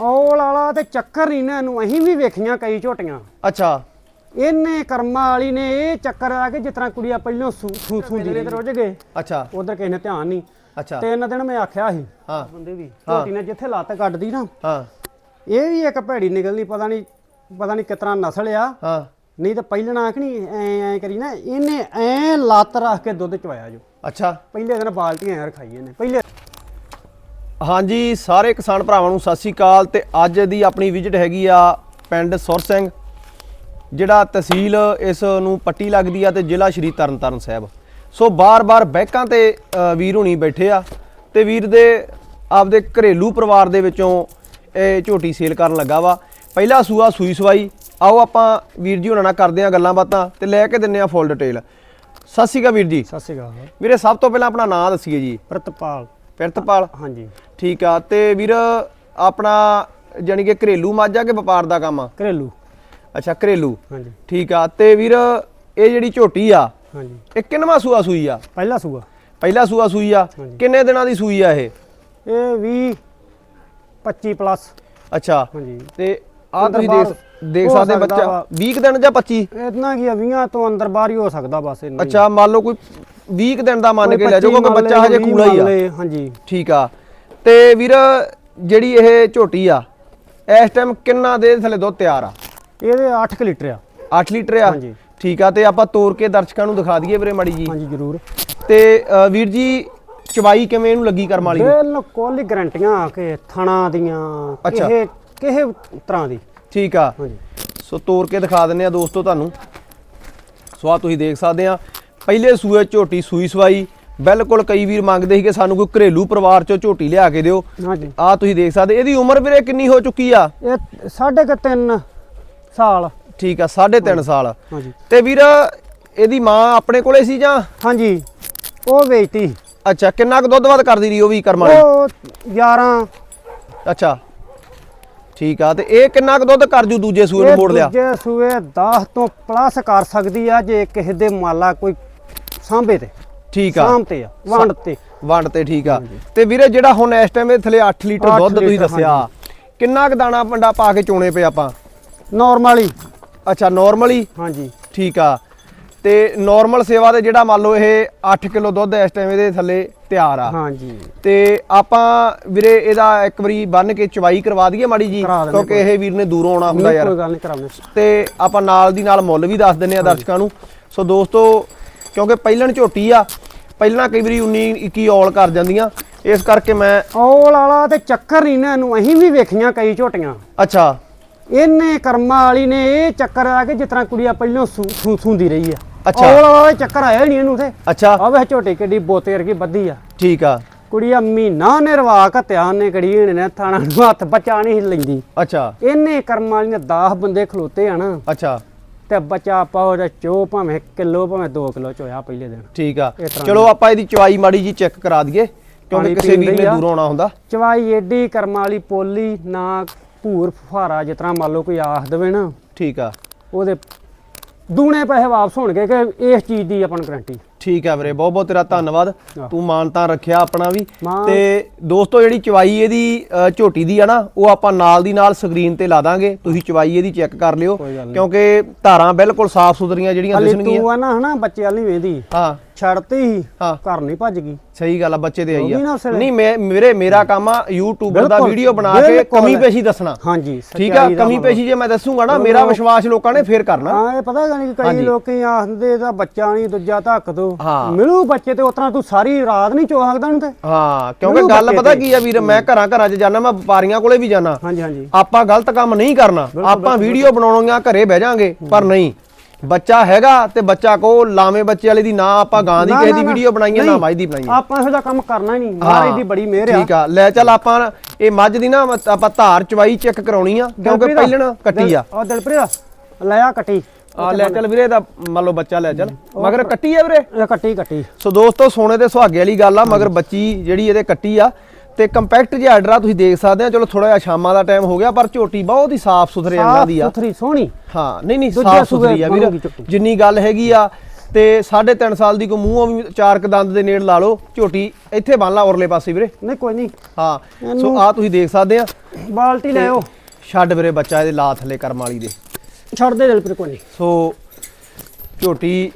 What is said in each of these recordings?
All ਵਾਲਾ ਤੇ ਚੱਕਰ ਨਹੀਂ ਨਾ ਇਹਨੂੰ ਅਸੀਂ ਵੀ ਵੇਖੀਆਂ ਕਈ ਝੋਟੀਆਂ। ਅੱਛਾ। ਇਹਨੇ ਕਰਮਾਂ ਵਾਲੀ ਨੇ ਇਹ ਚੱਕਰ ਆ ਕੇ ਜਿਸ ਤਰ੍ਹਾਂ ਕੁੜੀਆਂ ਪਹਿਲਾਂ ਸੂ ਸੂ ਰਹੀ ਤੇ ਰੁੱਝ ਗਏ। ਅੱਛਾ। ਉਧਰ ਕਿਸੇ ਨੇ ਧਿਆਨ ਨਹੀਂ। ਅੱਛਾ। ਤਿੰਨ ਦਿਨ ਮੈਂ ਆਖਿਆ ਸੀ ਹਾਂ। ਬੰਦੇ ਵੀ। ਝੋਟੀ ਨੇ ਜਿੱਥੇ ਲੱਤ ਕੱਢਦੀ ਨਾ ਹਾਂ। ਇਹ ਵੀ ਇੱਕ ਭੈੜੀ ਨਿਕਲਣੀ ਪਤਾ ਨਹੀਂ ਪਤਾ ਨਹੀਂ ਕਿਤਨਾ ਨਸਲ ਆ। ਹਾਂ। ਨਹੀਂ ਤਾਂ ਪਹਿਲਣਾ ਆਖ ਨਹੀਂ ਐ ਐ ਕਰੀ ਨਾ ਇਹਨੇ ਐ ਲੱਤ ਰੱਖ ਕੇ ਦੁੱਧ ਚਵਾਇਆ ਜੋ। ਅੱਛਾ। ਪਹਿਲੇ ਦਿਨ ਬਾਲਟੀਆਂ ਐ ਰਖਾਈ ਇਹਨੇ ਪਹਿਲੇ ਹਾਂਜੀ ਸਾਰੇ ਕਿਸਾਨ ਭਰਾਵਾਂ ਨੂੰ ਸਤਿ ਸ੍ਰੀ ਅਕਾਲ ਤੇ ਅੱਜ ਦੀ ਆਪਣੀ ਵਿਜ਼ਿਟ ਹੈਗੀ ਆ ਪਿੰਡ ਸੁਰ ਸਿੰਘ ਜਿਹੜਾ ਤਹਿਸੀਲ ਇਸ ਨੂੰ ਪੱਟੀ ਲੱਗਦੀ ਆ ਤੇ ਜ਼ਿਲ੍ਹਾ ਸ਼੍ਰੀ ਤਰਨਤਾਰਨ ਸਾਹਿਬ। ਸੋ ਬਾਰ-ਬਾਰ ਬੈਕਾਂ ਤੇ ਵੀਰ ਹੁਣੀ ਬੈਠੇ ਆ ਤੇ ਵੀਰ ਦੇ ਆਪਦੇ ਘਰੇਲੂ ਪਰਿਵਾਰ ਦੇ ਵਿੱਚੋਂ ਇਹ ਝੋਟੀ ਸੇਲ ਕਰਨ ਲੱਗਾ ਵਾ। ਪਹਿਲਾ ਸੂਆ ਸੂਈ ਸਵਾਈ। ਆਓ ਆਪਾਂ ਵੀਰ ਜੀ ਹੁਣਾਂ ਨਾਲ ਕਰਦੇ ਆ ਗੱਲਾਂ ਬਾਤਾਂ ਤੇ ਲੈ ਕੇ ਦਿੰਨੇ ਆ ਫੁੱਲ ਡਿਟੇਲ ਸਤਿ ਸ਼੍ਰੀ ਅਕਾਲ ਵੀਰ ਜੀ। ਸਤਿ ਸ਼੍ਰੀ ਅਕਾਲ। ਵੀਰੇ ਸਭ ਤੋਂ ਪਹਿਲਾਂ ਆਪਣਾ ਨਾਮ ਦੱਸੀਏ ਜੀ। ਪ੍ਰਤਪਾਲ। ਪਿਰਤਪਾਲ ਹਾਂਜੀ। ਠੀਕ ਆ ਤੇ ਵੀਰ ਆਪਣਾ ਜਾਨੀ ਕਿ ਘਰੇਲੂ ਮਾਝਾ ਕਿ ਵਪਾਰ ਦਾ ਕੰਮ ਆ? ਘਰੇਲੂ। ਅੱਛਾ ਘਰੇਲੂ। ਹਾਂਜੀ। ਠੀਕ ਆ ਤੇ ਵੀਰ ਇਹ ਜਿਹੜੀ ਝੋਟੀ ਆ ਹਾਂਜੀ। ਇਹ ਕਿੰਨਵਾਂ ਸੂਆ ਸੂਈ ਆ? ਪਹਿਲਾ ਸੂਆ। ਪਹਿਲਾ ਸੂਆ ਸੂਈ ਆ। ਹਾਂਜੀ। ਕਿੰਨੇ ਦਿਨਾਂ ਦੀ ਸੂਈ ਆ ਇਹ? ਇਹ 20 25 ਪਲੱਸ। ਅੱਛਾ ਹਾਂਜੀ। ਤੇ ਆ ਤੁਸੀਂ ਅੰਦਰ ਦੇਖ ਦੇਖ ਹੋ ਸਕਦੇ ਸਕਦਾ ਬੱਚਾ। ਵਾ। 20 ਕੁ ਦਿਨ ਜਾਂ 25 ਇਤਨਾ ਕੀ ਆ 20 ਤੋਂ ਅੰਦਰ ਬਾਹਰ ਹੀ ਹੋ ਸਕਦਾ ਬਸ ਇੰਨਾ ਹੀ। ਅੱਛਾ ਮੰਨ ਲਓ ਕੋਈ 20 ਕੁ ਦਿਨ ਦਾ ਮੰਨ ਕੇ ਲੈ ਜਾਓ 25 ਕਿਉਂਕਿ ਬੱਚਾ ਹਜੇ 20 ਕੂਲਾ ਹੀ ਆ। ਹਾਂਜੀ। ਠੀਕ ਆ। ਤੇ ਵੀਰ ਜਿਹੜੀ ਇਹ ਝੋਟੀ ਆ ਇਸ ਟਾਈਮ ਕਿੰਨਾ ਦੇ ਥੱਲੇ ਦੁੱਧ ਤਿਆਰ ਆ? ਇਹਦੇ 8 ਲੀਟਰ ਆ। 8 ਲੀਟਰ ਆ? ਹਾਂਜੀ। ਠੀਕ ਆ ਤੇ ਆਪਾਂ ਤੋੜ ਕੇ ਦਰਸ਼ਕਾਂ ਨੂੰ ਦਿਖਾ ਦਈਏ ਵੀਰੇ ਮਾੜੀ ਜੀ। ਹਾਂਜੀ ਜ਼ਰੂਰ। ਤੇ ਵੀਰ ਜੀ ਚਵਾਈ ਕਿਵੇਂ ਇਹਨੂੰ ਲੱਗੀ ਕਰਮ ਵਾਲੀ? ਬਿਲਕੁਲ ਹੀ ਗਰੰਟੀਆਂ ਆ ਕਿ ਥਣਾ ਦੀਆਂ। ਕਿਸੇ ਕਿਸੇ ਤਰ੍ਹਾਂ ਦੀ। ਠੀਕ ਆ। ਹਾਂਜੀ। ਸੋ ਤੋੜ ਕੇ ਦਿਖਾ ਦਿੰਨੇ ਆ ਦੋਸਤੋ ਤੁਹਾਨੂੰ। ਸੋ ਆ ਤੁਸੀਂ ਦੇਖ ਸਕਦੇ ਆ। ਪਹਿਲੇ ਸੂਏ ਝੋਟੀ ਸੂਈ ਸਵਾਈ। ਬਿਲਕੁਲ ਕਈ ਵੀਰ ਮੰਗਦੇ ਸੀ ਕਿ ਸਾਨੂੰ ਕੋਈ ਘਰੇਲੂ ਪਰਿਵਾਰ ਚੋਂ ਝੋਟੀ ਲਿਆ ਕੇ ਦਿਓ। ਹਾਂਜੀ। ਆ ਤੁਸੀਂ ਦੇਖ ਸਕਦੇ ਇਹਦੀ ਉਮਰ ਵੀਰੇ ਕਿੰਨੀ ਹੋ ਚੁੱਕੀ ਆ? ਇਹ ਸਾਢੇ ਕੁ ਸਾਲ। ਠੀਕ ਆ 3.5 ਸਾਲ। ਹਾਂਜੀ। ਤੇ ਵੀਰ ਇਹਦੀ ਮਾਂ ਆਪਣੇ ਕੋਲੇ ਸੀ ਜਾਂ? ਹਾਂਜੀ ਉਹ ਵੇਚਤੀ। ਅੱਛਾ ਕਿੰਨਾ ਕੁ ਦੁੱਧ ਵੱਧ ਕਰਦੀ ਰਹੀ ਉਹ ਵੀ ਕਰਮ ਵਾਲੀ? ਉਹ 11 ਅੱਛਾ। ਠੀਕ ਆ ਤੇ ਇਹ ਕਿੰਨਾ ਕੁ ਦੁੱਧ ਕਰ ਜੂ ਦੂਜੇ ਸੂਏ ਨੂੰ ਮੋੜ ਲਿਆ? ਦੂਜੇ ਸੂਏ 10 ਤੋਂ ਪਲੱਸ ਕਰ ਸਕਦੀ ਆ ਜੇ ਕਿਸੇ ਦੇ ਮਾਲਾ ਕੋਈ ਸਾਂਭੇ ਤੇ। ਠੀਕ ਆ। ਸਾਂਭ ਤੇ ਆ ਵੰਡ ਤੇ। ਵੰਡ ਤੇ ਠੀਕ ਆ। ਤੇ ਵੀਰੇ ਜਿਹੜਾ ਹੁਣ ਇਸ ਟਾਈਮ ਇਹ ਥਲੇ 8 ਲੀਟਰ ਦੁੱਧ ਤੁਸੀਂ ਦੱਸਿਆ ਕਿੰਨਾ ਕੁ ਦਾਣਾ ਪੰਡਾ ਪਾ ਕੇ ਚੋਣੇ ਪਏ ਆਪਾਂ? ਨਾਰਮਲੀ ਅੱਛਾ ਨਾਰਮਲੀ ਹਾਂਜੀ। ਠੀਕ ਆ। ਤੇ ਨਾਰਮਲ ਸੇਵਾ ਦੇ ਜਿਹੜਾ ਮੰਨ ਲਓ ਇਹ 8 ਕਿਲੋ ਦੁੱਧ ਇਸ ਟਾਈਮ ਇਹਦੇ ਥੱਲੇ ਤਿਆਰ ਆ। ਹਾਂਜੀ। ਤੇ ਆਪਾਂ ਵੀਰੇ ਇਹਦਾ ਇੱਕ ਵਾਰੀ ਬੰਨ ਕੇ ਚਵਾਈ ਕਰਵਾ ਦਈਏ ਮਾੜੀ ਜੀ ਕਿਉਂਕਿ ਇਹ ਵੀਰ ਨੇ ਦੂਰੋਂ ਆਉਣਾ ਹੁੰਦਾ ਯਾਰ। ਕੋਈ ਗੱਲ ਨਹੀਂ ਕਰਾਉਣੇ ਤੇ ਆਪਾਂ ਨਾਲ ਦੀ ਨਾਲ ਮੁੱਲ ਵੀ ਦੱਸ ਦਿੰਨੇ ਆ ਦਰਸ਼ਕਾਂ ਨੂੰ। ਸੋ ਦੋਸਤੋ ਕਿਉਂਕਿ ਪਹਿਲਣ ਝੋਟੀ ਆ ਪਹਿਲਾਂ ਕਈ ਵਾਰੀ 19 21 ਔਲ ਕਰ ਜਾਂਦੀਆਂ ਇਸ ਕਰਕੇ ਮੈਂ ਔਲ ਵਾਲਾ ਤੇ ਚੱਕਰ ਨਹੀਂ ਨਾ ਇਹਨੂੰ ਅਸੀਂ ਵੀ ਵੇਖੀਆਂ ਕਈ ਝੋਟੀਆਂ। ਅੱਛਾ। ਇਹਨੇ ਕਰਮਾਂ ਵਾਲੀ ਨੇ ਇਹ ਚੱਕਰ ਆ ਕੇ ਜਿਸ ਤਰ੍ਹਾਂ ਕੁੜੀਆਂ ਪਹਿਲਾਂ ਸੂ- ਸੂ- ਸੂੰਦੀ ਰਹੀ ਆ। ਅੱਛਾ। ਔਲ ਵਾਲਾ ਚੱਕਰ ਆਇਆ ਨਹੀਂ ਇਹਨੂੰ ਤੇ। ਅੱਛਾ। ਆ ਵੇ ਝੋਟੀ ਕਿੱਡੀ ਬੋਤੇ ਵਰਗੀ ਬੱਧੀ ਆ। ਠੀਕ ਆ। ਕੁੜੀਆਂ ਮਹੀਨਾ ਨਿਰਵਾਹ ਘਤਿਆ ਨੇ ਕੜੀ ਨੇ ਥਾਣਾ ਨੂੰ ਹੱਥ ਬਚਾ ਨਹੀਂ ਲੈਂਦੀ। ਅੱਛਾ। ਇਹਨੇ ਕਰਮਾਂ ਵਾਲੀ ਨੇ 10 ਬੰਦੇ ਖਲੋਤੇ ਆ ਨਾ। ਅੱਛਾ। ਤੇ ਬੱਚਾ ਪਾਓ ਤੇ ਚੋ ਭਾਵੇਂ ਕਿਲੋ ਭਾਵੇਂ 2 ਕਿਲੋ ਚੋਇਆ ਪਹਿਲੇ ਦਿਨ। ਠੀਕ ਆ। ਇਸ ਤਰ੍ਹਾਂ ਚਲੋ ਆਪਾਂ ਇਹਦੀ ਚਵਾਈ ਮਾੜੀ ਜੀ ਚੈੱਕ ਕਰਾ ਦਈਏ ਕਿਉਂਕਿ ਪਾਣੀ ਕਿਸੇ ਵੀਰ ਪੀਂਦੇ ਨੇ ਹੀ ਆ। ਦੂਰੋਂ ਆਉਣਾ ਹੁੰਦਾ। ਚਵਾਈ ਏਡੀ ਕਰਮਾਂ ਵਾਲੀ ਪੋਲੀ ਨਾ ਭੂਰ ਫੁਹਾਰਾ ਜਿਸ ਤਰ੍ਹਾਂ ਮੰਨ ਲਓ ਕੋਈ ਆਖ ਦੇਵੇ ਨਾ। ਠੀਕ ਆ। ਉਹਦੇ ਦੂਣੇ ਪੈਸੇ ਵਾਪਸ ਹੋਣਗੇ ਕਿ ਇਸ ਚੀਜ਼ ਦੀ ਆਪਾਂ ਨੂੰ ਗਰੰਟੀ ਠੀਕ ਆ ਵੀਰੇ ਬਹੁਤ ਬਹੁਤ ਤੇਰਾ ਧੰਨਵਾਦ। ਤੂੰ ਮਾਨਤਾ ਰੱਖਿਆ ਆਪਣਾ ਵੀ। ਤੇ ਦੋਸਤੋ ਜਿਹੜੀ ਚਵਾਈ ਇਹਦੀ ਝੋਟੀ ਦੀ ਆ ਨਾ ਉਹ ਆਪਾਂ ਨਾਲ ਦੀ ਨਾਲ ਸਕਰੀਨ ਤੇ ਲਾ ਦਾਂਗੇ। ਤੁਸੀਂ ਚਵਾਈ ਇਹਦੀ ਚੈੱਕ ਕਰ ਲਿਓ। ਕਿਉਂਕਿ ਧਾਰਾਂ ਬਿਲਕੁਲ ਸਾਫ਼ ਸੁਥਰੀਆਂ ਜਿਹੜੀਆਂ ਦਿਸਣਗੀਆਂ। ਤੂੰ ਆ ਨਾ ਹਨਾ ਬੱਚੇ ਵਾਲੀ ਵੇਂਦੀ ਹਾਂ। ਛੱਡਤੀ ਹਾਂ। ਘਰ ਨਹੀਂ ਭੱਜ ਗਈ। ਸਹੀ ਗੱਲ ਆ ਬੱਚੇ ਤੇ ਆਈ ਆ। ਨਹੀਂ ਮੈਂ ਮੇਰੇ ਮੇਰਾ ਕੰਮ ਆ ਯੂਟਿਊਬਰ ਦਾ ਵੀਡੀਓ ਬਣਾ ਕੇ। ਕਮੀ ਪੇਸ਼ੀ ਦੱਸਣਾ। ਹਾਂਜੀ ਠੀਕ ਆ? ਕਮੀ। ਪੇਸ਼ੀ ਜੇ ਮੈਂ ਦੱਸੂਗਾ ਨਾ ਮੇਰਾ ਵਿਸ਼ਵਾਸ ਲੋਕਾਂ ਨੇ ਫੇਰ ਕਰਨਾ। ਹਾਂ ਇਹ ਪਤਾ ਨਹੀਂ ਕਈ ਹਾਂਜੀ। ਲੋਕੀ ਆਖਦੇ ਇਹਦਾ ਬੱਚਾ ਨਹੀਂ ਦੂਜਾ ਧੱਕ ਦੋ। ਮਿਲੂ ਬੱਚੇ ਤੇ ਉਤਰਾ ਤੂੰ ਸਾਰੀ ਰਾਤ ਨਹੀਂ ਚੋ ਸਕਦਾ ਨੂੰ ਤੇ। ਹਾਂ ਕਿਉਂਕਿ ਗੱਲ ਪਤਾ ਕੀ ਆ ਵੀਰ ਮੈਂ ਘਰਾਂ ਘਰਾਂ 'ਚ ਜਾਣਾ ਮੈਂ ਵਪਾਰੀਆਂ ਕੋਲੇ ਵੀ ਜਾਣਾ ਹਾਂਜੀ ਹਾਂਜੀ। ਆਪਾਂ ਗਲਤ ਕੰਮ ਨਹੀਂ ਕਰਨਾ। ਆਪਾਂ ਵੀਡੀਓ ਬਣਾਉਣੀਆਂ ਘਰੇ ਬਹਿ ਜਾਾਂਗੇ ਪਰ ਨਹੀਂ। ਬੱਚਾ ਹੈਗਾ ਤੇ ਬੱਚਾ ਕੋ ਲਾਵੇਂ ਬੱਚੇ ਵਾਲੇ ਦੀ ਨਾ ਆਪਾਂ ਗਾਂ ਦੀ ਕਿਸੇ ਦੀ। ਵੀਡੀਓ ਬਣਾਈਏ ਨਾ ਮੱਝ ਦੀ ਬਣਾਈਏ। ਆਪਾਂ ਇਹੋ ਜਿਹਾ ਕੰਮ ਕਰਨਾ ਹੀ ਨਹੀਂ। ਮਹਾਰਾਜ ਦੀ ਬੜੀ ਮਿਹਰ ਆ। ਠੀਕ ਆ। ਲੈ ਚੱਲ ਆਪਾਂ ਇਹ ਮੱਝ ਦੀ ਨਾ ਆਪਾਂ ਧਾਰ ਚਵਾਈ ਚੈੱਕ ਕਰਾਉਣੀ ਆ ਕਿਉਂਕਿ ਪਹਿਲਣ ਕੱਟੀ ਆ। ਉਹ ਦਿਲਪ੍ਰੀਤ ਲੈ ਆ ਕੱਟੀ। ਆ ਲੈ ਚੱਲ ਵੀਰੇ ਦਾ ਮੰਨ ਲਓ ਬੱਚਾ ਲੈ ਚੱਲ। ਮਗਰ ਕੱਟੀ ਆ ਵੀਰੇ? ਇਹ ਕੱਟੀ ਕੱਟੀ। ਸੋ ਦੋਸਤੋ ਸੋਨੇ ਤੇ ਸੁਹਾਗੇ ਵਾਲੀ ਗੱਲ ਆ ਮਗਰ ਬੱਚੀ ਜਿਹੜੀ ਇਹਦੇ ਕੱਟੀ ਆ ਤੇ ਕੰਪੈਕਟ ਜਿਹਾ ਆਰਡਰ ਆ ਤੁਸੀਂ ਦੇਖ ਸਕਦੇ ਆ। ਚਲੋ ਥੋੜਾ ਜਿਹਾ ਸ਼ਾਮਾਂ ਦਾ ਟਾਈਮ ਹੋ ਗਿਆ ਪਰ ਝੋਟੀ ਬਹੁਤ ਹੀ ਸਾਫ਼ ਸੁਥਰੇ ਅੰਗਾਂ ਦੀ ਆ। ਸੁਥਰੀ ਸੋਹਣੀ। ਹਾਂ ਨਹੀਂ ਨਹੀਂ ਸਾਫ਼ ਸੁਥਰੀ ਆ ਵੀਰ। ਜਿੰਨੀ ਗੱਲ ਹੈਗੀ ਆ ਤੇ 3.5 ਸਾਲ ਦੀ ਕੋ ਮੂੰਹੋਂ ਵੀ ਚਾਰ ਕ ਦੰਦ ਦੇ ਨੇੜ ਲਾ ਲਓ ਝੋਟੀ ਇੱਥੇ ਬੰਨ ਲਾ ਉਰਲੇ ਪਾਸੇ ਵੀਰੇ। ਨਹੀਂ ਕੋਈ ਨਹੀਂ। ਹਾਂ ਸੋ ਆ ਤੁਸੀਂ ਦੇਖ ਸਕਦੇ ਆ। ਬਾਲਟੀ ਲੈ ਆਓ ਛੱਡ ਵੀਰੇ ਬੱਚਾ ਇਹਦੇ ਲਾ ਥੱਲੇ ਕਰਮ ਵਾਲੀ ਦੇ। ਛੱਡ ਦੇ ਦਿਲ ਪਰ ਕੋਈ ਨਹੀਂ। ਸੋ ਝੋਟੀ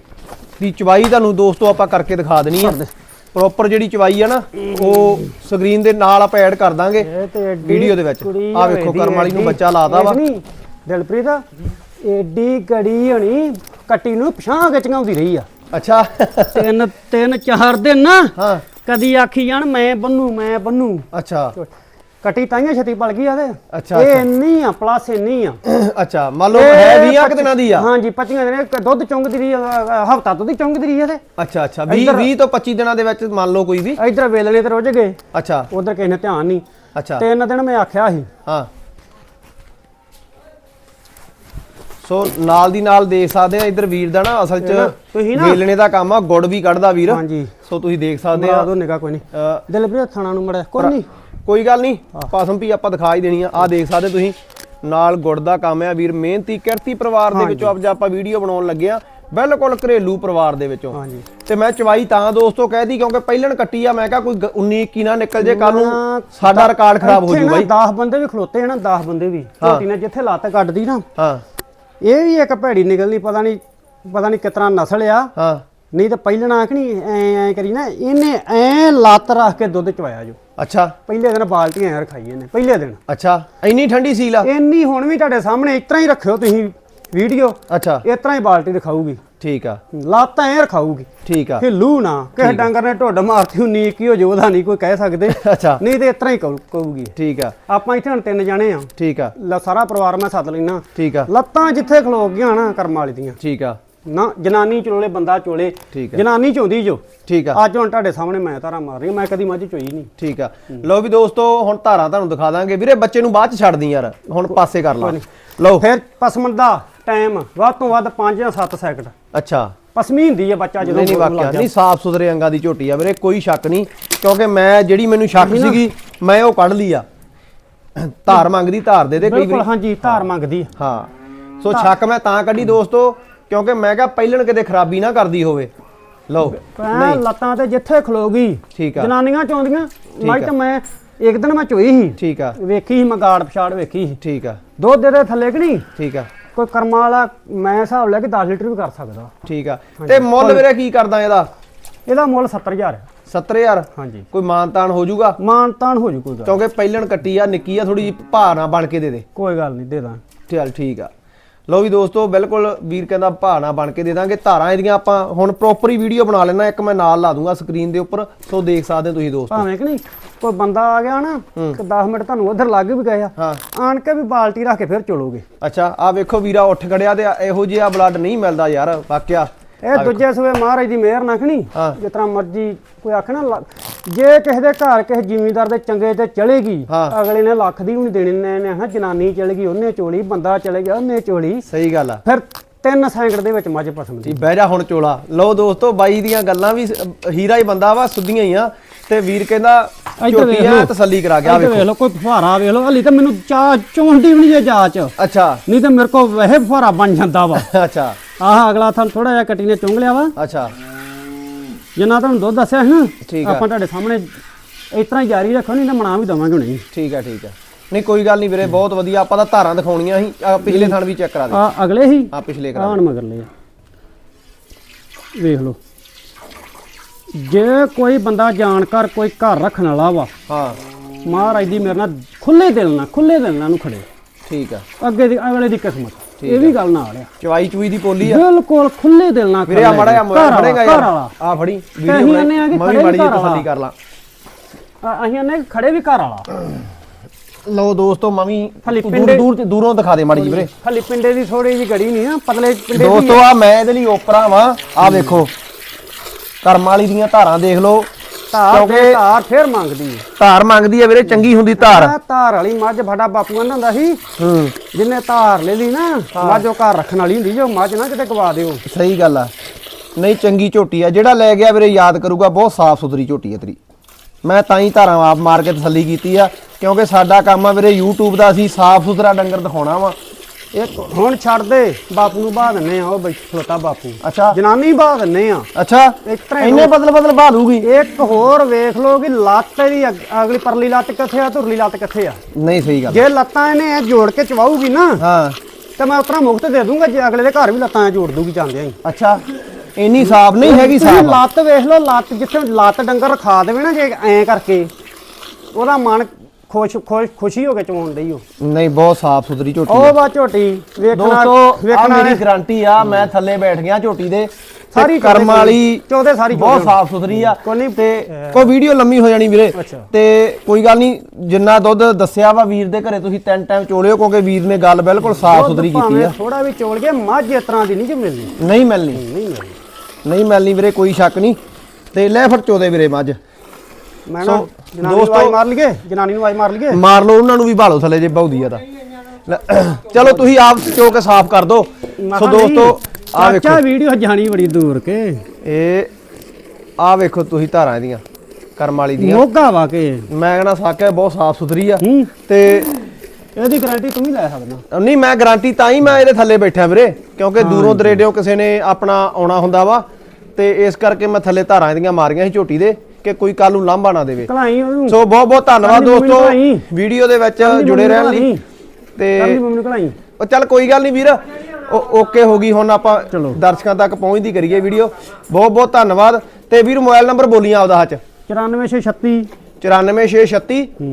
ਦੀ ਚਵਾਈ ਤੁਹਾਨੂੰ ਦੋਸਤੋ ਆਪਾਂ ਕਰਕੇ ਦਿਖਾ ਦੇਣੀ ਆ। ਪ੍ਰੋਪਰ ਜਿਹੜੀ ਚਵਾਈ ਆ ਨਾ ਉਹ ਸਕਰੀਨ ਦੇ ਨਾਲ ਆਪਾਂ ਐਡ ਕਰ ਦਾਂਗੇ ਵੀਡੀਓ ਦੇ ਵਿੱਚ। ਆ ਵੇਖੋ ਕਰਮ ਵਾਲੀ ਨੂੰ ਬੱਚਾ ਲਾਤਾ ਵਾ। ਦਿਲਪ੍ਰੀਤ ਏਡੀ ਗੜੀ ਹਣੀ ਕੱਟੀ ਨੂੰ ਪਛਾਂ ਖਿਚਾਉਂਦੀ ਰਹੀ ਆ। ਅੱਛਾ। ਤਿੰਨ ਤਿੰਨ ਚਾਰ ਦਿਨ ਨਾ ਹਾਂ। ਕਦੀ ਆਖੀ ਜਾਣ ਮੈਂ ਬੰਨੂ ਮੈਂ ਬੰਨੂ। ਅੱਛਾ। ਕੱਟੀ ਤਾਈਆਂ ਛਤੀ ਪਲ ਗਈ ਆ ਤੇ। ਅੱਛਾ, ਇਹ ਅੱਛਾ। ਇੰਨੀ ਆ ਪਲੱਸ ਇੰਨੀ ਆ। ਅੱਛਾ ਮੰਨ ਲਓ ਹੈ 20 ਕਿ ਦਿਨਾਂ ਦੀ ਆ? ਹਾਂਜੀ 25 ਦਿਨ ਇੱਕ ਦੁੱਧ ਚੁੰਗਦੀ ਰਹੀ ਹਫਤਾ ਦੁੱਧ ਹੀ ਚੁੰਗਦੀ ਰਹੀ ਆ ਤੇ। ਅੱਛਾ ਅੱਛਾ 20 ਇੱਧਰ- 20 ਤੋਂ 25 ਦਿਨਾਂ ਦੇ ਵਿੱਚ ਮੰਨ ਲਓ ਕੋਈ ਵੀ? ਇਧਰ ਵੇਲਣੇ ਤੇ ਰੁੱਝ ਗਏ। ਅੱਛਾ। ਉਧਰ ਕਿਸੇ ਨੇ ਧਿਆਨ ਨਹੀਂ। ਅੱਛਾ। ਤਿੰਨ ਦਿਨ ਮੈਂ ਆਖਿਆ ਸੀ। ਹਾਂ। ਸੋ ਨਾਲ ਦੀ ਨਾਲ ਦੇਖ ਸਕਦੇ ਆ ਇੱਧਰ ਵੀਰ ਦਾ ਨਾ ਅਸਲ ਇਹ ਨਾ, 'ਚ ਤੁਸੀਂ ਨਾ- ਵੇਲਣੇ ਦਾ ਕੰਮ ਆ ਗੁੜ ਵੀ ਕੱਢਦਾ ਵੀਰ। ਹਾਂਜੀ। ਸੋ ਤੁਸੀਂ ਦੇਖ ਸਕਦੇ ਮਰਾ ਆ। ਦੋ ਨਿਗਾ ਕੋਈ ਨਹੀਂ। ਅ, ਦਿਲਪ੍ਰੀਤ ਥਾਣਾ ਨੂੰ ਮੜਾ ਕੋਈ ਨਹੀਂ। ਕੋਈ ਗੱਲ ਨਹੀਂ ਪਾਸਮ ਵੀ ਆਪਾਂ ਦਿਖਾ ਹੀ ਦੇਣੀ ਆ। ਆ ਦੇਖ ਸਕਦੇ ਤੁਸੀਂ ਨਾਲ ਗੁੜ ਦਾ ਕੰਮ ਆ ਵੀਰ ਮਿਹਨਤੀ ਕਿਰਤੀ ਪਰਿਵਾਰ ਦੇ ਵਿੱਚੋਂ ਅੱਜ ਆਪਾਂ ਵੀਡੀਓ ਬਣਾਉਣ ਲੱਗੇ ਆ ਬਿਲਕੁਲ ਘਰੇਲੂ ਪਰਿਵਾਰ ਦੇ ਵਿੱਚੋਂ। ਹਾਂਜੀ। ਤੇ ਮੈਂ ਚਵਾਈ ਤਾਂ ਦੋਸਤੋ ਕਹਿਦੀ ਕਿਉਂਕਿ ਪਹਿਲਣ ਕੱਟੀ ਆ ਮੈਂ ਕਿਹਾ ਕੋਈ 19 21 ਨਾ ਨਿਕਲ ਜੇ ਕੱਲ ਨੂੰ ਸਾਡਾ ਰਿਕਾਰਡ ਖਰਾਬ ਹੋ ਜੂ ਬਾਈ। 10 ਬੰਦੇ ਵੀ ਖਲੋਤੇ ਹਨ 10 ਬੰਦੇ ਵੀ। ਝੋਟੀ ਨੇ ਜਿੱਥੇ ਲੱਤ ਕੱਢਦੀ ਨਾ ਹਾਂ। ਇਹ ਵੀ ਇੱਕ ਭੈੜੀ ਨਿਕਲਣੀ ਪਤਾ ਨਹੀਂ ਪਤਾ ਨਹੀਂ ਕਿਤਨਾ ਨਸਲ ਆ। ਹਾਂ। ਨਹੀਂ ਤਾਂ ਪਹਿਲਣਾ ਆਖ ਨਹੀਂ ਐ ਐ ਕਰੀ ਨਾ ਇਹਨੇ ਐ ਲੱਤ ਰੱਖ ਕੇ ਦੁੱਧ ਚਵਾਇਆ ਜੋ। ਅੱਛਾ। ਪਹਿਲੇ ਦਿਨ ਬਾਲਟੀਆਂ ਐ ਰਖਾਈ ਇਹਨੇ ਪਹਿਲੇ ਦਿਨ। ਅੱਛਾ ਇੰਨੀ ਠੰਡੀ ਸੀਲ ਆ? ਇੰਨੀ ਹੁਣ ਵੀ ਤੁਹਾਡੇ ਸਾਹਮਣੇ ਇਸ ਤਰ੍ਹਾਂ ਹੀ ਰੱਖਿਓ ਤੁਸੀਂ ਵੀਡੀਓ। ਅੱਛਾ। ਇਸ ਤਰ੍ਹਾਂ ਹੀ ਬਾਲਟੀ ਦਿਖਾਊਗੀ ਠੀਕ ਆ। ਲੱਤ ਐ ਰਖਾਊਗੀ। ਠੀਕ ਆ। ਹਿੱਲੂ ਨਾ ਕਿਸੇ ਡੰਗਰ ਨੇ ਢੁੱਡ ਮਾਰਤੀ ਉਨੀ ਕੀ ਹੋ ਜੋ ਉਹਦਾ ਨਹੀਂ ਕੋਈ ਕਹਿ ਸਕਦੇ। ਅੱਛਾ। ਨਹੀਂ ਤੇ ਇਸ ਤਰ੍ਹਾਂ ਹੀ ਕਹੂ- ਕਹੂਗੀ। ਠੀਕ ਆ। ਆਪਾਂ ਇੱਥੇ ਹੁਣ ਤਿੰਨ ਜਾਣੇ ਆ। ਠੀਕ ਆ। ਲ- ਸਾਰਾ ਪਰਿਵਾਰ ਮੈਂ ਸੱਦ ਲੈਣਾ ਠੀਕ ਆ। ਲੱਤਾਂ ਜਿੱਥੇ ਖਲੋ ਗਈਆਂ ਨਾ ਕਰਮ ਵਾਲੀ ਦੀਆਂ। ਠੀਕ ਆ। ਨਾ ਜਨਾਨੀ ਚੋਲੇ ਬੰਦਾ ਚੋਲੇ। ਠੀਕ ਆ। ਜਨਾਨੀ ਚੋਂਦੀ ਜੋ। ਠੀਕ ਆ। ਅੱਜ ਹੁਣ ਤੁਹਾਡੇ ਸਾਹਮਣੇ ਮੈਂ ਧਾਰਾਂ ਮਾਰ ਰਹੀ ਹਾਂ, ਮੈਂ ਕਦੀ ਮੱਝ ਚੋਈ ਨਹੀਂ। ਠੀਕ ਆ। ਲਓ ਵੀ ਦੋਸਤੋ ਹੁਣ ਧਾਰਾਂ ਤੁਹਾਨੂੰ ਦਿਖਾ ਦਾਂਗੇ। ਵੀਰੇ ਬੱਚੇ ਨੂੰ ਬਾਅਦ ਚ ਛੱਡਦੀ ਯਾਰ। ਹੁਣ ਪਾਸੇ ਕਰ ਲਾ। ਲਓ। ਫਿਰ ਪਸਮਨ ਦਾ ਟਾਈਮ ਵੱਧ ਤੋਂ ਵੱਧ 5 ਜਾਂ 7 ਸੈਕਿੰਡ ਅੱਛਾ। ਪਸਮੀ ਹੁੰਦੀ ਹੈ ਬੱਚਾ ਜਦੋਂ ਨਹੀਂ ਨਹੀਂ ਬੋਲਣ ਲੱਗ ਵਾਕਿਆ ਨਹੀਂ ਸਾਫ਼ ਸੁਥਰੇ ਅੰਗਾਂ ਦੀ ਝੋਟੀ ਆ ਵੀਰੇ ਕੋਈ ਸ਼ੱਕ ਨਹੀਂ। ਕਿਉਂਕਿ ਮੈਂ ਜਿਹੜੀ ਮੈਨੂੰ ਸ਼ੱਕ ਸੀਗੀ ਮੈਂ ਉਹ ਕੱਢ ਲਈ ਆ। ਧਾਰ ਮੰਗਦੀ ਧਾਰ ਦੇ ਦੇ ਕਈ ਬਿਲਕੁਲ ਵਾਰੀ ਹਾਂਜੀ ਧਾਰ ਮੰਗਦੀ ਹੈ। ਹਾਂ। ਸੋ ਸ਼ੱਕ ਮੈਂ ਤਾਂ ਕੱਢੀ ਦੋਸਤੋ। ਕਿਉਂਕਿ ਮੈਂ ਕਿਹਾ ਪਹਿਲਣ ਕਿਤੇ ਖਰਾਬੀ ਨਾ ਕਰਦੀ ਹੋਵੇ। ਲਓ ਐਂ ਲੱਤਾਂ ਤੇ ਜਿੱਥੇ ਖਲੋ ਗਈ ਠੀਕ ਆ। ਜਨਾਨੀਆਂ ਚੋਂਦੀਆਂ ਆ। ਤਾਂ ਮੈਂ ਇੱਕ ਦਿਨ ਮੈਂ ਚੋਈ ਸੀ। ਠੀਕ ਆ। ਵੇਖੀ ਸੀ ਮਗਾੜ ਪਛਾੜ ਵੇਖੀ ਸੀ। ਠੀਕ ਆ। ਦੁੱਧ ਦੇ ਥੱਲੇ ਕਿ ਨਹੀਂ? ਠੀਕ ਆ। ਕੋਈ ਕਰਮਾਂ ਵਾਲਾ ਮੈਂ ਹਿਸਾਬ ਲੈ ਕੇ 10 ਲੀਟਰ ਵੀ ਕਰ ਸਕਦਾ। ਠੀਕ ਆ। ਤੇ ਮੁੱਲ ਵੀਰੇ ਕੀ ਕਰਦਾ ਇਹਦਾ? ਇਹਦਾ ਮੁੱਲ 70000 ਹੈ। 70000 ਹਾਂਜੀ। ਕੋਈ ਮਾਨਤਾਨ ਹੋ ਜਾਊਗਾ? ਮਾਨ ਤਾਨ ਹੋ ਜੂ ਕੋਈ ਕਿਉਂਕਿ ਪਹਿਲਣ ਕੱਟੀ ਆ ਨਿੱਕੀ ਆ ਥੋੜੀ ਜਿਹੀ ਭਾਅ ਨਾ ਬਣ ਕੇ ਦੇ ਦੇ। ਕੋਈ ਗੱਲ ਨਹੀਂ ਦੇ ਦਾਂ ਚੱਲ ਠੀਕ ਆ। ਲਓ ਵੀ ਦੋਸਤੋ ਬਿਲਕੁਲ ਵੀਰ ਕਹਿੰਦਾ ਨਾ ਬਣ ਕੇ ਦੇ ਦਾਂਗੇ। ਧਾਰਾਂ ਇਹਦੀਆਂ ਆਪਾਂ ਹੁਣ ਪ੍ਰੋਪਰ ਹੀ ਵੀਡੀਓ ਬਣਾ ਲੈਣਾ ਇੱਕ ਮੈਂ ਨਾਲ ਲਾ ਦੂੰਗਾ ਸਕਰੀਨ ਦੇ ਉੱਪਰ ਸੋ ਦੇਖ ਸਕਦੇ ਹੋ ਤੁਸੀਂ ਦੋਸਤੋ। ਭਾਵੇਂ ਕਿ ਨਹੀਂ ਕੋਈ ਬੰਦਾ ਆ ਗਿਆ ਨਾ ਕਿ 10 ਮਿੰਟ ਤੁਹਾਨੂੰ ਉਧਰ ਲੱਗ ਵੀ ਗਏ ਆ। ਹਾਂ। ਆਣ ਕੇ ਵੀ ਬਾਲਟੀ ਰੱਖ ਕੇ ਫਿਰ ਚਲੋਗੇ। ਅੱਛਾ ਆ ਵੇਖੋ ਵੀਰਾ ਉੱਠ ਖੜਿਆ ਤੇ ਇਹੋ ਜਿਹਾ ਬਲੱਡ ਨਹੀਂ ਮਿਲਦਾ ਯਾਰ ਵਾਕਿਆ। ਇਹ ਦੂਜੇ ਸਵੇ ਮਹਾਰਾਜ ਦੀ ਮਿਹਰ ਨਾ ਖਣੀ ਹਾਂ। ਜਿਸ ਤਰ੍ਹਾਂ ਮਰਜ਼ੀ ਕੋਈ ਆਖਣਾ ਜੇ ਕਿਸੇ ਦੇ ਘਰ ਕਿਸੇ ਜ਼ਿਮੀਂਦਾਰ ਦੇ ਚੰਗੇ ਤੇ ਚਲੇਗੀ ਹਾਂ। ਅਗਲੇ ਨੇ ਲੱਖ ਦੀ ਵੀ ਨਹੀਂ ਦੇਣੀ ਨੇ ਨੇ ਆਖਣਾ ਜਨਾਨੀ ਚਲ ਗਈ ਉਹਨੇ ਚੋਲੀ ਬੰਦਾ ਚਲੇ ਗਿਆ ਉਹਨੇ ਚੋਲੀ। ਸਹੀ ਗੱਲ ਆ। ਫਿਰ ਤਿੰਨ ਸੈਂਕੜ ਦੇ ਵਿੱਚ ਮੱਝ ਪਸੰਦ ਜੀ ਬਹਿ ਜਾ ਹੁਣ ਚੋਲਾ। ਲਓ ਦੋਸਤੋ ਬਾਈ ਦੀਆਂ ਗੱਲਾਂ ਵੀ ਸ- ਹੀਰਾ ਹੀ ਬੰਦਾ ਵਾ ਸੁੱਧੀਆਂ ਹੀ ਆ। ਤੇ ਵੀਰ ਕਹਿੰਦਾ ਝੋਟੀ ਆ। ਤਸੱਲੀ ਕਰਾ ਗਿਆ ਵੇਖ। ਵੇਖੋ ਲਓ ਕੋਈ ਫੁਹਾਰਾ ਵੇਖ ਲਓ। ਹਲੀ ਤਾਂ ਮੈਨੂੰ ਚਾਹ ਚੋਂਦੀ ਵੀ ਨਹੀਂ ਜੇ ਜਾਚ। ਅੱਛਾ। ਨਹੀਂ ਤਾਂ ਮੇਰੇ ਕੋਲ ਵੈਸੇ ਫੁਹਾਰਾ ਬਣ ਜਾਂਦਾ ਵਾ। ਅੱਛਾ। ਆਹ ਅਗਲਾ ਥਾਂ ਥੋੜਾ ਜਿਹਾ ਕੱਟੀ ਨੇ ਚੁੰਗ ਲਿਆ ਵਾ। ਅੱਛਾ। ਜਿੰਨਾ ਤੁਹਾਨੂੰ ਦੁੱਧ ਦੱਸਿਆ ਸੀ ਠੀਕ ਨਾ ਆ। ਆਪਾਂ ਤੁਹਾਡੇ ਸਾਹਮਣੇ ਇਸ ਤਰ੍ਹਾਂ ਹੀ ਜਾਰੀ ਰੱਖੋ ਨਹੀਂ ਤਾਂ ਬਣਾ ਵੀ ਦਵਾਂਗੇ ਹੁਣੇ। ਠੀਕ ਆ ਠੀਕ ਆ। ਨਹੀਂ ਕੋਈ ਗੱਲ ਨਹੀਂ ਵੀਰੇ ਬਹੁਤ ਵਧੀਆ। ਆਪਾਂ ਤਾਂ ਧਾਰਾਂ ਦਿਖਾਉਣੀਆਂ ਸੀ ਆਹ ਪਿਛਲੇ ਥਣ ਵੀ ਚੈੱਕ ਕਰਾ ਦੇ। ਆ ਅਗਲੇ ਹੀ ਆ ਪਿਛਲੇ ਕਰਾ ਆਣ ਮਗਰ ਲਿਆ ਵੇਖ ਲਓ। ਜੇ ਕੋਈ ਬੰਦਾ ਜਾਣਕਾਰ ਕੋਈ ਘਰ ਰੱਖਣ ਵਾਲਾ ਵਾ ਹਾਂ। ਮਹਾਰਾਜ ਦੀ ਮੇਰੇ ਨਾਲ ਖੁੱਲੇ ਦਿਲ ਨਾਲ ਖੁੱਲੇ ਦਿਲ ਨਾਲ ਨੂੰ ਖੜੇ। ਠੀਕ ਆ। ਅੱਗੇ ਦੀ ਅਗਲੇ ਦੀ ਕਿਸਮਤ। ਇਹ ਵੀ ਗੱਲ ਨਾਲ ਆ। ਚਵਾਈ ਚੂਈ ਦੀ ਪੋਲੀ ਆ। ਬਿਲਕੁਲ ਖੁੱਲੇ ਦਿਲ ਨਾਲ ਵੀਰੇ ਆ ਮੜਾ ਜਾ। ਵਾਲਾ, ਫੜੇਗਾ ਯਾਰ। ਆ ਫੜੀ ਵੀਡੀਓ ਆ ਮੈਂ ਵੀ ਮਾੜੀ ਜਿਹੀ। ਤਸੱਲੀ ਕਰ ਲਾਂ। ਆ, ਅਸੀਂ ਨੇ ਖੜੇ ਵੀ ਘਰ ਵਾਲਾ। ਲਓ ਦੋਸਤੋ ਮੈਂ ਵੀ ਦੂਰ ਪਿੰਡੇ- ਦੂਰ ਦੂਰੋਂ ਦਿਖਾ ਦੇ ਮਾੜੀ ਜਿਹੀ ਵੀਰੇ। ਖਾਲੀ ਪਿੰਡੇ ਦੀ ਥੋੜੀ ਜਿਹੀ ਗੜੀ ਨਹੀਂ ਆ ਪਤਲੇ ਪਿੰਡੇ ਦੀ ਦੋਸਤੋ ਆ ਮੈਂ ਇਹਦੇ ਲਈ ਓਪਰਾ ਵਾਂ। ਆ ਵੇਖੋ। ਕਰਮ ਵਾਲੀ ਦੀਆਂ ਧਾਰਾਂ ਦੇਖ ਲਓ। ਧਾਰ ਫੇਰ ਮੰਗਦੀ ਹੈ। ਧਾਰ ਮੰਗਦੀ ਆ ਵੀਰੇ ਚੰਗੀ ਹੁੰਦੀ ਧਾਰ। ਧਾਰ ਵਾਲੀ ਮੱਝ ਸਾਡਾ ਬਾਪੂ ਕਹਿੰਦਾ ਹੁੰਦਾ ਸੀ। ਹੂੰ। ਜਿੰਨੇ ਧਾਰ ਲੈ ਲਈ ਨਾ ਮੱਝ ਉਹ ਘਰ ਰੱਖਣ ਵਾਲੀ ਹੁੰਦੀ ਜੋ ਮੱਝ ਨਾ ਕਿਤੇ ਗਵਾ ਦਿਓ। ਸਹੀ ਗੱਲ ਆ। ਨਹੀਂ ਚੰਗੀ ਝੋਟੀ ਆ। ਜਿਹੜਾ ਲੈ ਗਿਆ ਵੀਰੇ ਯਾਦ ਕਰੂਗਾ ਬਹੁਤ ਸਾਫ਼ ਸੁਥਰੀ ਝੋਟੀ ਆ ਤੇਰੀ। ਮੈਂ ਤਾਂ ਹੀ ਧਾਰਾਂ ਆਪ ਮਾਰ ਕੇ ਤਸੱਲੀ ਕੀਤੀ ਆ ਕਿਉਂਕਿ ਸਾਡਾ ਕੰਮ ਆ ਵੀਰੇ YouTube ਦਾ ਅਸੀਂ ਸਾਫ਼ ਸੁਥਰਾ ਡੰਗਰ ਦਿਖਾਉਣਾ ਵਾ। ਇੱਕ ਹੁਣ ਛੱਡ ਦੇ ਬਾਪੂ ਨੂੰ ਬਾਹ ਦਿੰਨੇ ਆ ਉਹ ਬੈਠ ਖਲੋਤਾ ਬਾਪੂ। ਅੱਛਾ। ਜਨਾਨੀ ਬਾਹ ਦਿੰਨੇ ਆ। ਅੱਛਾ ਇਸ ਤਰ੍ਹਾਂ ਹੀ ਇੰਨੇ ਬਦਲ ਬਦਲ ਬਹਾ ਦੂਗੀ ਇੱਕ ਹੋਰ ਵੇਖ ਲਓ ਕਿ ਲੱਤ ਦੀ ਅਗਲੀ ਪਰਲੀ ਲੱਤ ਕਿੱਥੇ ਆ ਧੁਰਲੀ ਲੱਤ ਕਿੱਥੇ ਆ? ਨਹੀਂ ਸਹੀ ਗੱਲ ਜੇ ਲੱਤਾਂ ਇਹਨੇ ਐਂ ਜੋੜ ਕੇ ਚਵਾਊਗੀ ਨਾ ਹਾਂ। ਤੇ ਮੈਂ ਉਤਰਾ ਮੁਕਤ ਦੇ ਦੂੰਗਾ ਜੇ ਅਗਲੇ ਦੇ ਘਰ ਵੀ ਲੱਤਾਂ ਐਂ ਜੋੜ ਦੂਗੀ ਜਾਂਦੇ ਆਂ ਅੱਛਾ ਇੰਨੀ ਸਾਫ਼ ਨਹੀਂ ਹੈਗੀ ਤੁਸੀਂ ਸਾਫ਼ ਲੱਤ ਵੇਖ ਲਓ ਲੱਤ ਜਿੱਥੇ ਲੱਤ ਡੰਗਰ ਰਖਾ ਦੇਵੇ ਨਾ ਜੇ ਐਂ ਕਰਕੇ। ਉਹਦਾ ਮਨ ਖੁਸ਼ ਖੁਸ਼ ਖੁਸ਼ੀ ਹੋ ਕੇ ਚਵਾਉਣ ਡਈ ਉਹ ਨਹੀਂ ਬਹੁਤ ਸਾਫ਼ ਸੁਥਰੀ ਝੋਟੀ ਉਹ ਬਾ ਝੋਟੀ ਵੇਖਣਾ ਦੋਸਤੋ ਆ ਵੇਖਣਾ ਮੇਰੀ ਗਾਰੰਟੀ ਆ ਮੈਂ ਥੱਲੇ ਬੈਠ ਗਿਆ ਝੋਟੀ ਦੇ। ਸਾਰੀ ਕਰਮ ਵਾਲੀ ਚੌਦੇ ਸਾਰੀ ਬਹੁਤ ਚੌਦੇ। ਸਾਫ਼ ਸੁਥਰੀ ਆ। ਕੋਈ ਨਹੀਂ, ਤੇ ਕੋਈ ਵੀਡੀਓ ਲੰਮੀ ਹੋ ਜਾਣੀ ਵੀਰੇ। ਅੱਛਾ। ਤੇ ਕੋਈ ਗੱਲ ਨਹੀਂ ਜਿੰਨਾ ਦੁੱਧ ਦੱਸਿਆ ਵਾ ਵੀਰ ਦੇ ਘਰੇ ਤੁਸੀਂ ਤਿੰਨ ਟਾਈਮ ਚੋਲਿਓ ਕਿਉਂਕਿ ਵੀਰ ਨੇ ਗੱਲ ਬਿਲਕੁਲ ਸਾਫ਼ ਸੁਥਰੀ ਕੀਤੀ ਆ। ਥੋੜਾ ਵੀ ਚੋਲ ਗਿਆ ਮੱਝ ਇਸ ਤਰ੍ਹਾਂ ਦੀ ਨਹੀਂ ਜੇ ਮਿਲਦੀ ਨਹੀਂ ਮਿਲਣੀ। ਨਹੀਂ ਮਿਲਦੀ ਨਹੀਂ ਮਿਲਣੀ ਵੀਰੇ ਕੋਈ ਸ਼ੱਕ ਨਹੀਂ। ਤੇ ਲੈ ਫਿਰ ਚੋਦੇ ਵੀਰੇ ਮੱਝ। ਮੈਂ ਨਾ ਜਨਾਨੀ ਨੂੰ ਆਵਾਜ਼ ਮਾਰ ਲਈਏ ਜਨਾਨੀ ਨੂੰ ਆਵਾਜ਼ ਮਾਰ ਲਈਏ। ਮਾਰ ਲਓ ਉਹਨਾਂ ਨੂੰ ਵੀ ਭਾਲੋ ਥੱਲੇ ਜੇ ਬਹੁਦੀ ਆ ਤਾਂ। ਲੈ, ਚਲੋ ਤੁਸੀਂ ਆਪ ਚੋ ਕੇ ਸਾਫ਼ ਕਰ ਦਿਓ ਸੋ ਦੋਸਤੋ ਆ ਵੇਖੋ ਚਾਚਾ ਵੀਡੀਓ ਜਾਣੀ ਬੜੀ ਦੂਰ ਕੇ। ਇਹ ਆ ਵੇਖੋ ਤੁਸੀਂ ਧਾਰਾਂ ਇਹਦੀਆਂ ਕਰਮ ਵਾਲੀ ਦੀਆਂ। ਮੋਗਾ ਵਾ ਕੇ। ਮੈਂ ਕਹਿੰਦਾ ਸਾਕਿਆ ਬਹੁਤ ਸਾਫ਼ ਸੁਥਰੀ ਆ। ਤੇ ਇਹਦੀ ਗਾਰੰਟੀ ਤੂੰ ਹੀ ਲੈ ਸਕਦਾ। ਨਹੀਂ ਮੈਂ ਗਾਰੰਟੀ ਤਾਂ ਹੀ ਮੈਂ ਇਹਦੇ ਥੱਲੇ ਬੈਠਾ ਵੀਰੇ ਕਿਉਂਕਿ ਦੂਰੋਂ ਦਰੇਡਿਓ ਕਿਸੇ ਨੇ ਆਪਣਾ ਆਉਣਾ ਹੁੰਦਾ ਵਾ। ਤੇ ਇਸ ਕਰਕੇ ਮੈਂ ਥੱਲੇ ਧਾਰਾਂ ਇਹਦੀਆਂ ਮਾਰੀਆਂ ਸੀ ਝੋਟੀ ਦੇ। ਕਿ ਕੋਈ ਕੱਲ ਨੂੰ ਲਾਂਭਾ ਨਾ ਦੇਵੇ। ਕਲਾਈ ਉਹਨੂੰ। ਸੋ ਬਹੁਤ ਬਹੁਤ ਧੰਨਵਾਦ ਦੋਸਤੋ। ਵੀਡੀਓ ਦੇ ਵਿੱਚ ਜੁੜੇ ਰਹਿਣ ਲਈ। ਤੇ ਉਹ ਚੱਲ ਕੋਈ ਗੱਲ ਨਹੀਂ ਵੀਰ ਓਕੇ ਹੋ ਗਈ ਹੁਣ ਆਪਾਂ। ਦਰਸ਼ਕਾਂ ਤੱਕ ਪਹੁੰਚਦੀ ਕਰੀਏ ਵੀਡੀਓ। ਬਹੁਤ ਬਹੁਤ ਧੰਨਵਾਦ। ਤੇ ਵੀਰ ਮੋਬਾਈਲ ਨੰਬਰ ਬੋਲੀਆਂ ਆਪਦਾ ਹੱਥ 94636 94636 ਹੂੰ।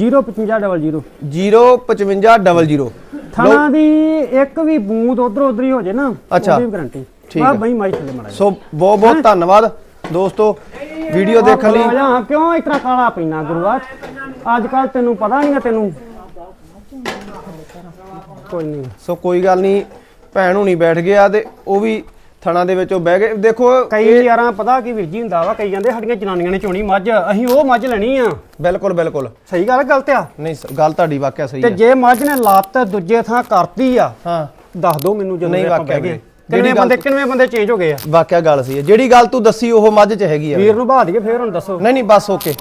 05500 05500 ਥਣਾ ਦੀ ਇੱਕ ਵੀ ਬੂੰਦ ਉਧਰ ਉਧਰ ਹੀ ਹੋ ਜੇ ਨਾ। ਉਹਦੀ ਗਾਰੰਟੀ ਠੀਕ ਆ। ਬਈ ਮਾਈ ਥੱਲੇ ਮੜਾ ਸੋ ਬਹੁਤ ਬਹੁਤ ਧੰਨਵਾਦ ਦੋਸਤੋ। ਵੀਡੀਓ ਦੇਖਣ ਲਈ। ਲਈ ਕਿਉਂ ਇਤਨਾ ਕਾਲਾ ਪੀਣਾ ਗੁਰੂਆ? ਅੱਜ ਕੱਲ ਤੈਨੂੰ ਪਤਾ ਨਹੀਂ ਤੈਨੂੰ। ਕੋਈ ਨਹੀਂ ਸੋ ਕੋਈ ਗੱਲ ਨਹੀਂ ਭੈਣ ਹੁਣੀ ਬੈਠ ਗਿਆ ਤੇ ਉਹ ਵੀ ਥਣਾ ਦੇ ਵਿੱਚੋਂ ਬਹਿ ਗਏ। ਦੇਖੋ ਕਈ ਯਾਰਾਂ ਪਤਾ ਕੀ ਵੀਰ ਜੀ ਹੁੰਦਾ ਵਾ ਕਈ ਜਾਂਦੇ ਸਾਡੀਆਂ ਜਨਾਨੀਆਂ ਨੇ ਚੋਣੀ ਮੱਝ ਅਸੀਂ ਉਹ ਮੱਝ ਲੈਣੀ ਆ। ਬਿਲਕੁਲ ਬਿਲਕੁਲ। ਸਹੀ ਗੱਲ ਗਲਤ ਆ? ਨਹੀਂ ਗੱਲ ਤੁਹਾਡੀ ਵਾਕਿਆ ਸਹੀ ਤੇ ਹੈ ਜੇ ਮੱਝ ਨੇ ਲੱਤ ਦੂਜੇ ਥਾਂ ਕਰਤੀ ਆ ਹਾਂ। ਦੱਸ ਦੋ ਮੈਨੂੰ ਜਦੋਂ ਨਹੀਂ ਵਾਕਿਆ ਗਏ। ਕਿੰਨੇ ਬੰਦੇ ਕਿੰਨੇ ਬੰਦੇ ਚੇਂਜ ਹੋ ਗਏ ਆ? ਵਾਕਿਆ ਗੱਲ ਹੈ। ਜਿਹੜੀ ਗੱਲ ਤੂੰ ਦੱਸੀ ਉਹ ਮੱਝ 'ਚ ਹੈਗੀ ਆ। ਵੀਰ ਨੂੰ ਬਾਹ ਦਈਏ ਫੇਰ ਹੁਣ ਦੱਸੋ। ਨਹੀਂ ਨਹੀਂ ਬਸ ਓਕੇ